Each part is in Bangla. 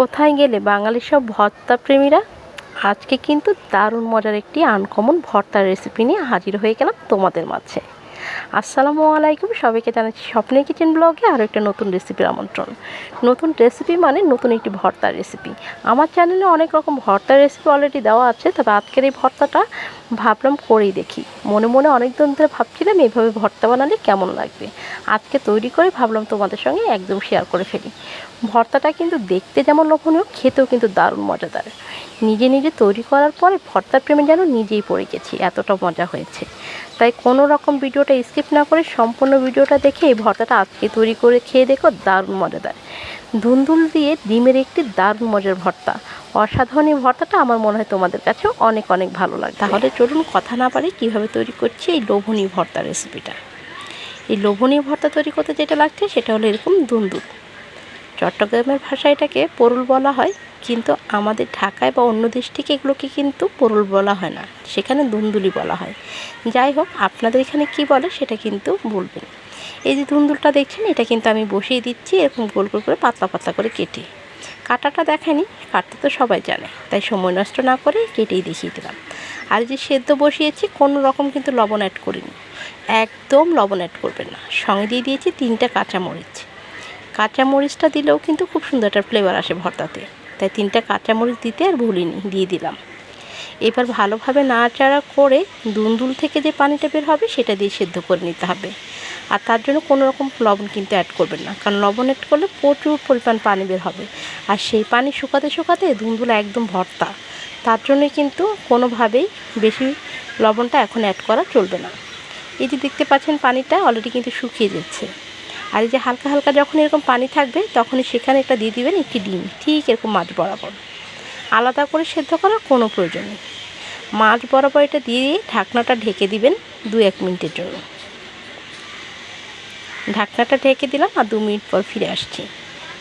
কোথায় গেলে বাঙালি সব ভর্তা প্রেমীরা আজকে কিন্তু দারুণ মজার একটি আনকমন ভর্তার রেসিপি নিয়ে হাজির হয়ে গেলাম তোমাদের মাঝে। আসসালামু আলাইকুম, সবাইকে জানাচ্ছি স্বপ্নের কিচেন ব্লগে আরও একটা নতুন রেসিপির আমন্ত্রণ। নতুন রেসিপি মানে নতুন একটি ভর্তার রেসিপি আমার চ্যানেলে অনেক রকম ভর্তার রেসিপি অলরেডি দেওয়া আছে, তবে আজকের এই ভর্তাটা ভাবলাম করেই দেখি। মনে মনে অনেক দিন ধরে ভাবছিলাম এইভাবে ভর্তা বানালে কেমন লাগবে। আজকে তৈরি করে ভাবলাম তোমাদের সঙ্গে একদম শেয়ার করে ফেলি। ভর্তাটা কিন্তু দেখতে যেমন লোভনীয়, খেতেও কিন্তু দারুণ মজাদার। নিজে নিজে তৈরি করার পরে ভর্তার প্রেমে যেন নিজেই পড়ে গেছি, এতটা মজা হয়েছে। তাই কোনো রকম ভিডিওটা স্কিপ না করে সম্পূর্ণ ভিডিওটা দেখে এই ভর্তাটা আজকে তৈরি করে খেয়ে দেখো, দারুণ মজাদার। ধুন্দুল দিয়ে ডিমের একটি দারুণ মজার ভর্তা। অসাধারণ এই ভর্তাটা আমার মনে হয় তোমাদের কাছেও অনেক অনেক ভালো লাগে তাহলে চলুন কথা না পারে কীভাবে তৈরি করছি এই লোভনীয় ভর্তা রেসিপিটা। এই লোভনীয় ভর্তা তৈরি করতে যেটা লাগছে সেটা হলো এরকম দুন্দুল চট্টগ্রামের ভাষায় এটাকে পরুল বলা হয়। কিন্তু আমাদের ঢাকায় বা অন্য দেশ থেকে এগুলোকে কিন্তু পরুল বলা হয় না, সেখানে দুন্দুলি বলা হয়। যাই হোক, আপনাদের এখানে কি বলে সেটা কিন্তু বলবেন। এই যে দুন্দুলটা দেখছেন, এটা কিন্তু আমি বসিয়ে দিচ্ছি, এরকম গোল গোল করে, পাতলা পাতলা করে কেটে। কাটাটা দেখায়নি, কাটতে তো সবাই জানে, তাই সময় নষ্ট না করে কেটেই দেখিয়ে দিলাম। আর যে সেদ্ধ বসিয়েছি, কোনো রকম কিন্তু লবণ অ্যাড করিনি। একদম লবণ অ্যাড করবেন না। সঙ্গে দিয়ে দিয়েছি তিনটা কাঁচামরিচ। কাঁচামরিচটা দিলেও কিন্তু খুব সুন্দর একটা ফ্লেভার আসে ভর্তাতে। তাই তিনটা কাঁচামরিচ দিতে আর ভুলিনি, দিয়ে দিলাম। এবার ভালোভাবে নাড়াচাড়া করে দুন্দুল থেকে যে পানিটা বের হবে সেটা দিয়ে সেদ্ধ করে নিতে হবে। আর তার জন্য কোনো রকম লবণ কিন্তু অ্যাড করবেন না, কারণ লবণ অ্যাড করলে প্রচুর পরিমাণ পানি বের হবে। আর সেই পানি শুকাতে শুকাতে দুন্দুল একদম ভর্তা, তার জন্য কিন্তু কোনোভাবেই বেশি লবণটা এখন অ্যাড করা চলবে না। এই যে দেখতে পাচ্ছেন পানিটা অলরেডি কিন্তু শুকিয়ে যাচ্ছে। আর এই যে হালকা হালকা যখন এরকম পানি থাকবে, তখনই সেখানে একটা দিয়ে দিবেন একটি ডিম। ঠিক এরকম মাছ বরাবর। আলাদা করে সেদ্ধ করার কোনো প্রয়োজন নেই। মাছ বরাবর এটা দিয়ে ঢাকনাটা ঢেকে দিবেন দু এক মিনিটের জন্য। ঢাকনাটা ঢেকে দিলাম আর দু মিনিট পর ফিরে আসছি।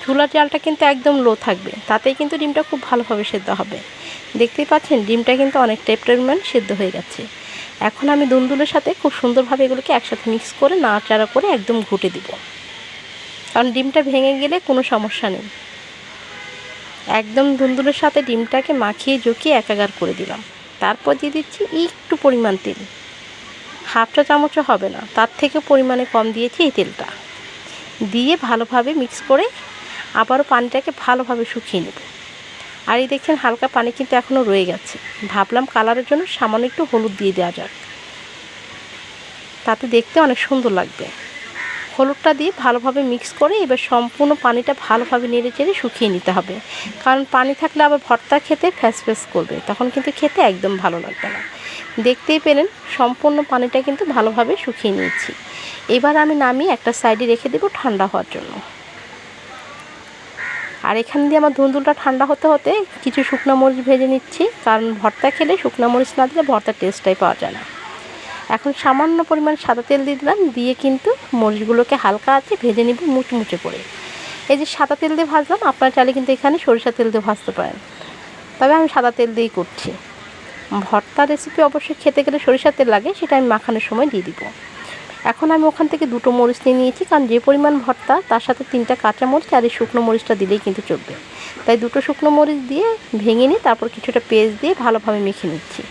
চুলার জালটা কিন্তু একদম লো থাকবে, তাতেই কিন্তু ডিমটা খুব ভালোভাবে সেদ্ধ হবে। দেখতেই পাচ্ছেন, ডিমটা কিন্তু অনেকটাই পরিমাণ সেদ্ধ হয়ে গেছে। এখন আমি দুন্দুলের সাথে খুব সুন্দরভাবে এগুলোকে একসাথে মিক্স করে নাড়াচাড়া করে একদম ঘুটে দিব। কারণ ডিমটা ভেঙে গেলে কোনো সমস্যা নেই। একদম ধুন্দুলের সাথে ডিমটাকে মাখিয়ে জকিয়ে একাগার করে দিলাম। তারপর দিয়ে দিচ্ছি একটু পরিমাণ তেল। হাফ চা চামচও হবে না, তার থেকে পরিমাণে কম দিয়েছি এই তেলটা। দিয়ে ভালোভাবে মিক্স করে আবারও পানিটাকে ভালোভাবে শুকিয়ে নেব। আর এই দেখছেন হালকা পানি কিন্তু এখনও রয়ে গেছে। ভাবলাম কালারের জন্য সামান্য একটু হলুদ দিয়ে দেওয়া যাক। তাতে দেখতে অনেক সুন্দর লাগবে। হলুদটা দিয়ে ভালোভাবে মিক্স করে এবার সম্পূর্ণ পানিটা ভালোভাবে নেড়ে চেড়ে শুকিয়ে নিতে হবে। কারণ পানি থাকলে আবার ভর্তা খেতে ফ্যাস ফ্যাস করবে, তখন কিন্তু খেতে একদম ভালো লাগবে না। দেখতেই পেলেন, সম্পূর্ণ পানিটা কিন্তু ভালোভাবে শুকিয়ে নিয়েছি। এবার আমি নামিয়ে একটা সাইডে রেখে দেবো ঠান্ডা হওয়ার জন্য। আর এখান দিয়ে আমার ধুন্দুলটা ঠান্ডা হতে হতে কিছু শুকনো মরিচ ভেজে নিচ্ছি, কারণ ভর্তা খেলে শুকনো মরিচ না দিলে ভর্তার টেস্টটাই পাওয়া যায় না। এখন সামান্য পরিমাণ সাদা তেল দিয়ে দিলাম, দিয়ে কিন্তু মরিচগুলোকে হালকা আছে ভেজে নিব মুচমুচে করে। এই যে সাদা তেল দিয়ে ভাজলাম, আপনারা চাইলে কিন্তু এখানে সরিষা তেল দিয়ে ভাজতে পারেন। তবে আমি সাদা তেল দিয়েই করছি। ভর্তা রেসিপি অবশ্যই খেতে গেলে সরিষার তেল লাগে, সেটা আমি মাখানোর সময় দিয়ে দিব। এখন আমি ওখান থেকে দুটো মরিচ নিয়ে নিয়েছি, কারণ যে পরিমাণ ভর্তা, তার সাথে তিনটা কাঁচা মরিচ আর এই শুকনো মরিচটা দিলেই কিন্তু চলবে। তাই দুটো শুকনো মরিচ দিয়ে ভেঙে নিই তারপর কিছুটা পেঁয়াজ দিয়ে ভালোভাবে মেখে নিচ্ছি।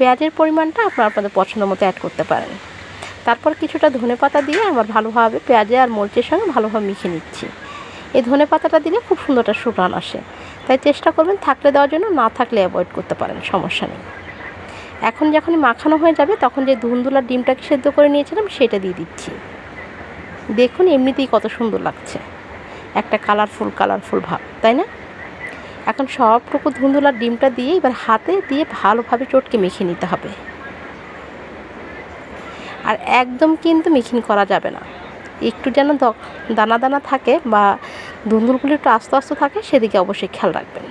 পেঁয়াজের পরিমাণটা আপনারা আপনাদের পছন্দ মতো অ্যাড করতে পারেন। তারপর কিছুটা ধনে পাতা দিয়ে আমার ভালোভাবে পেঁয়াজে আর মরিচের সঙ্গে ভালোভাবে মেখে নিচ্ছি। এই ধনে পাতাটা দিলে খুব সুন্দর একটা আসে। তাই চেষ্টা করবেন থাকলে দেওয়ার জন্য, না থাকলে অ্যাভয়েড করতে পারেন, সমস্যা নেই। এখন যখন মাখানো হয়ে যাবে, তখন যে ধুন্দুলার ডিমটাকে সেদ্ধ করে নিয়েছিলাম, সেটা দিয়ে দিচ্ছি। দেখুন, এমনিতেই কত সুন্দর লাগছে। একটা কালারফুল কালারফুল ভাব, তাই না? এখন সবটুকু ধুন্দুলার ডিমটা দিয়ে এবার হাতে দিয়ে ভালোভাবে চটকে মেখে নিতে হবে। আর একদম কিন্তু মিখিন করা যাবে না। একটু যেন দানা দানা থাকে বা ধুন্দুলগুলো একটু আস্তে আস্তে থাকে সেদিকে অবশ্যই খেয়াল রাখবেন।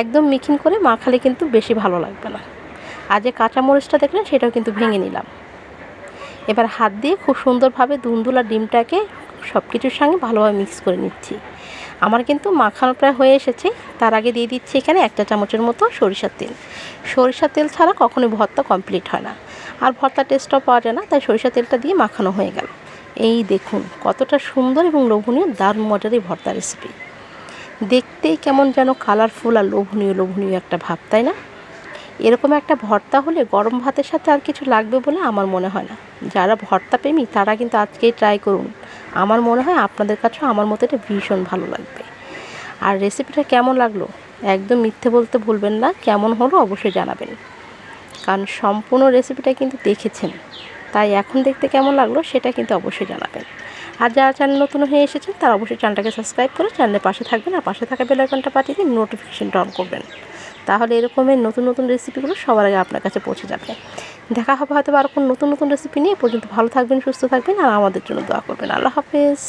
একদম মিখিন করে মাখালে কিন্তু বেশি ভালো লাগবে না। আর যে কাঁচামরিচটা দেখলেন সেটাও কিন্তু ভেঙে নিলাম। এবার হাত দিয়ে খুব সুন্দরভাবে দুন্দুল ডিমটাকে সব কিছুর সঙ্গে ভালোভাবে মিক্স করে নিচ্ছি। আমার কিন্তু মাখানো প্রায় হয়ে এসেছে। তার আগে দিয়ে দিচ্ছি এখানে একটা চামচের মতো সরিষার তেল। সরিষার তেল ছাড়া কখনোই ভর্তা কমপ্লিট হয় না। আর ভর্তা টেস্টটাও পাওয়া যায় না, তাই সরিষার তেলটা দিয়ে মাখানো হয়ে গেল। এই দেখুন, কতটা সুন্দর এবং লোভনীয়, দারুণ মজার এই ভর্তা রেসিপি দেখতেই কেমন যেন কালারফুল আর লোভনীয় লোভনীয় একটা ভাব, তাই না? এরকম একটা ভর্তা হলে গরম ভাতের সাথে আর কিছু লাগবে বলে আমার মনে হয় না। যারা ভর্তা প্রেমী, তারা কিন্তু আজকেই ট্রাই করুন। আমার মনে হয় আপনাদের কাছেও আমার মতো এটা ভীষণ ভালো লাগবে। আর রেসিপিটা কেমন লাগল? একদম মিথ্যে বলতে ভুলবেন না, কেমন হলো অবশ্যই জানাবেন। কারণ সম্পূর্ণ রেসিপিটা কিন্তু দেখেছেন, তাই এখন দেখতে কেমন লাগল সেটা কিন্তু অবশ্যই জানাবেন। আর যারা চ্যানেল নতুন হয়ে এসেছেন, তারা অবশ্যই চ্যানেলটাকে সাবস্ক্রাইব করে চ্যানেলের পাশে থাকবেন আর পাশে থাকা বেল আইকনটা পাঠিয়ে দিয়ে নোটিফিকেশনটা অন করবেন। তাহলে এরকমের নতুন নতুন রেসিপিগুলো সবার আগে আপনার কাছে পৌঁছে যাবে। দেখা হবে হয়তো আর কোনো নতুন নতুন রেসিপি নিয়ে। পর্যন্ত ভালো থাকবেন, সুস্থ থাকবেন, আর আমাদের জন্য দোয়া করবেন। আল্লাহ হাফেজ।